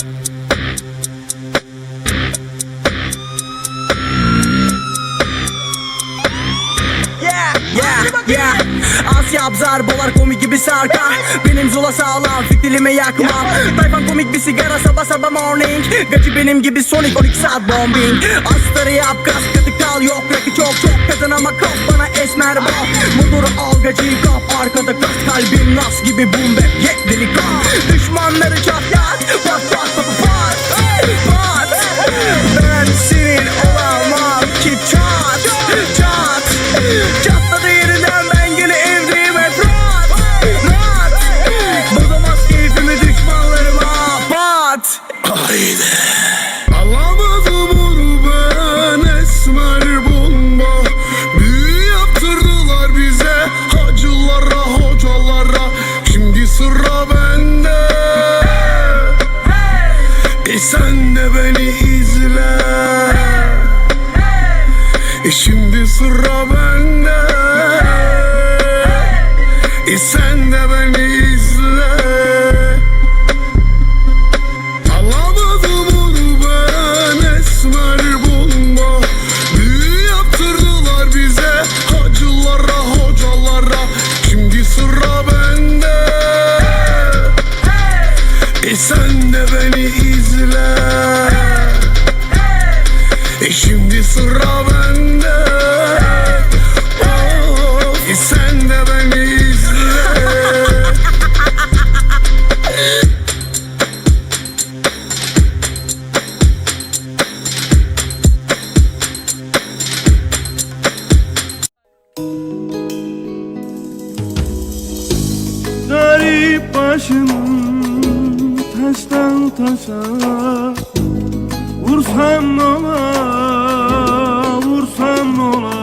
Yeah, yeah, yeah. Asya abzar bolar komik gibi sarkar Benim zula sağlam fitilimi yakmam Tayfan komik bir sigara sabah sabah morning. Gacı benim gibi sonic 12 saat bombing. Astarı yap kas katı kal yok rakı çok çok kadın ama kaf bana esmer bak. Motoru al gacıyı kap arkada kas kalbim nas gibi boom bap yeah delikan. Düşmanları çatlat pat pat Alamadım onu ben esmer bomba. Büyü yaptırdılar bize hacılara hocalara. Şimdi sıra bende. E sen de beni izle. E şimdi sıra bende. E sen beni izle. E şimdi sıra bende. Oh, E sen de beni izle. Garip başım taştan taşa Vursam ola, vursam ola.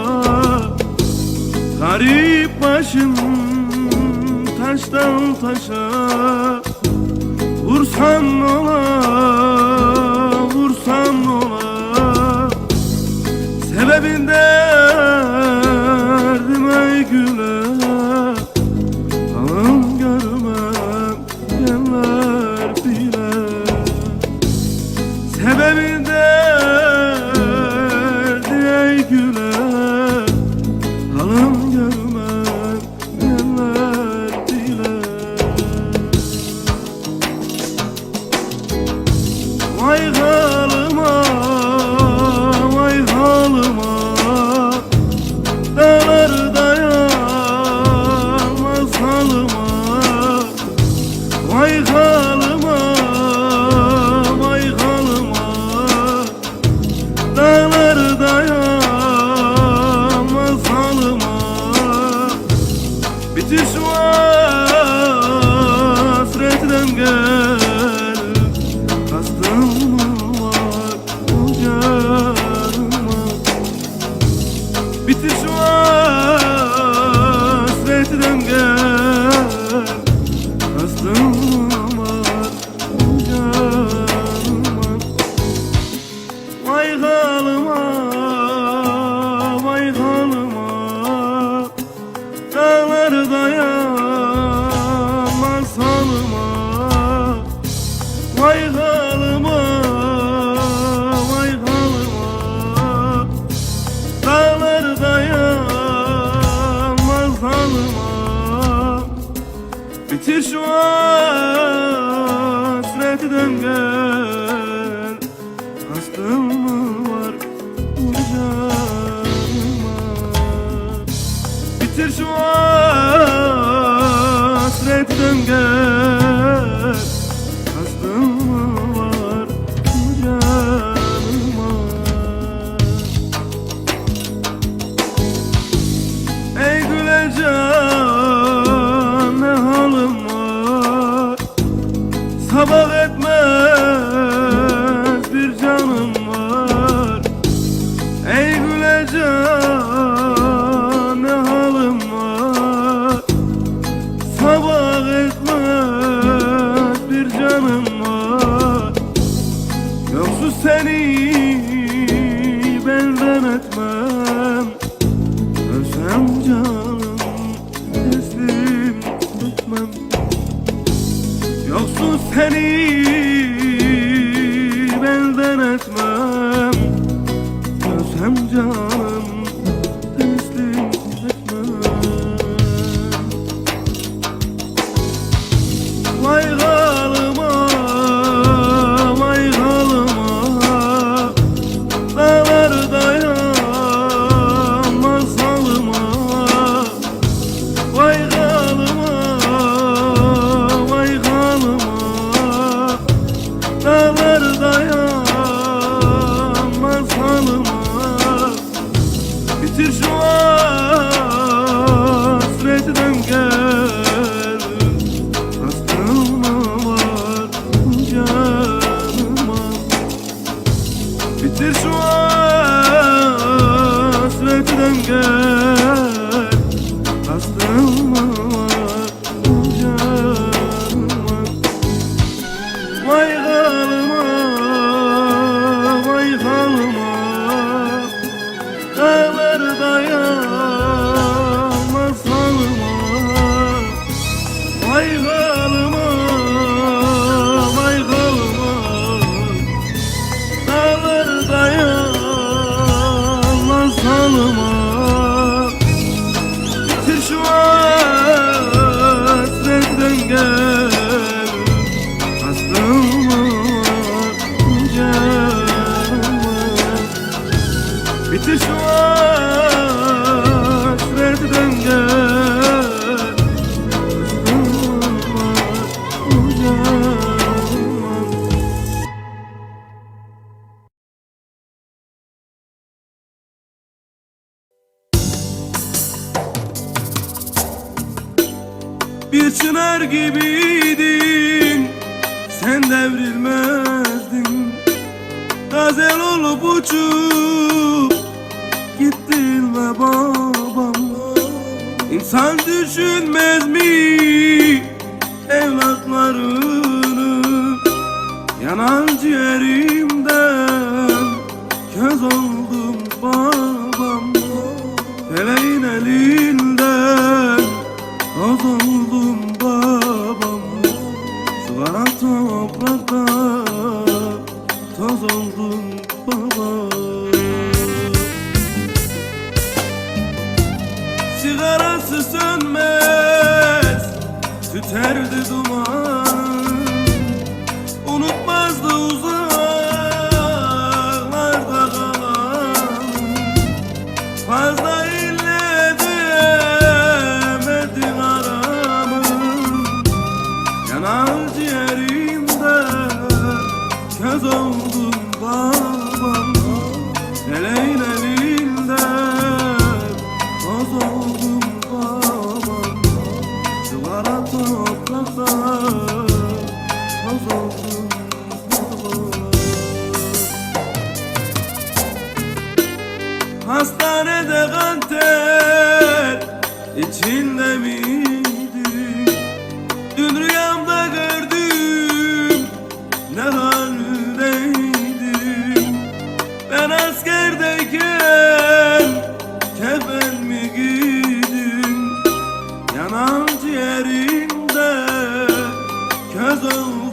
Garip başım taştan taşa Vursam ola, Bitir şu hasretten gel Hastım mı var bu canıma Bitir şu hasretten gel Hasrım gel sure. Bir çınar gibiydin. Sen devrilmezdin. Gazel olup uçup Gittin ve babam. İnsan düşünmez mi Evlatlarını? Yanan ciğerimden Köz oldum babam. Feleğin elinden Toz Sigara toprakta Toz oldum babam Sigarası sönmez Tüterdi duman içinde miydin? Dün rüyamda gördüm ne haldeydin? Ben askerdeyken kefen mi giydin? Yanan ciğerimde köz oldum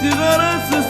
Sigarası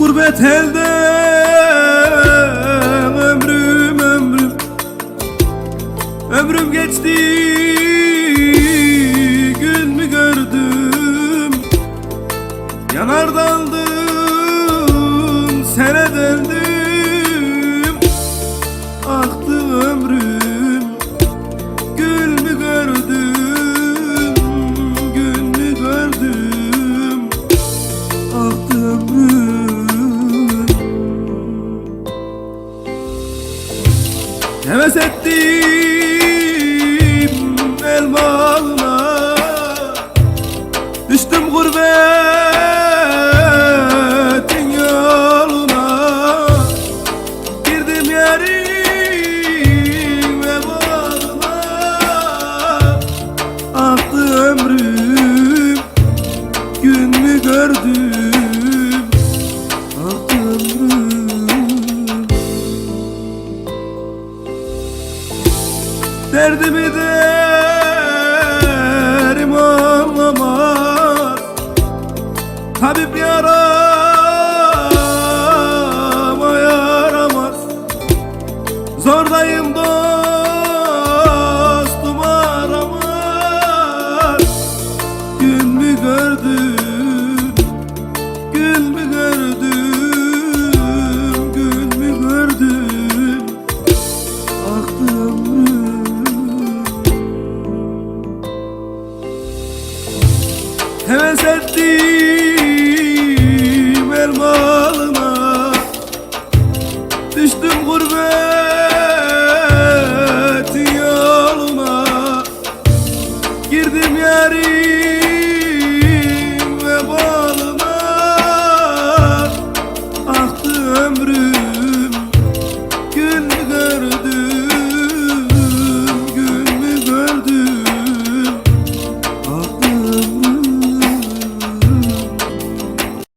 Gurbet elde ömrüm ömrüm. Ömrüm geçti gün mü gördüm? Yanar Derdimi derim anlamaz Tabip yarama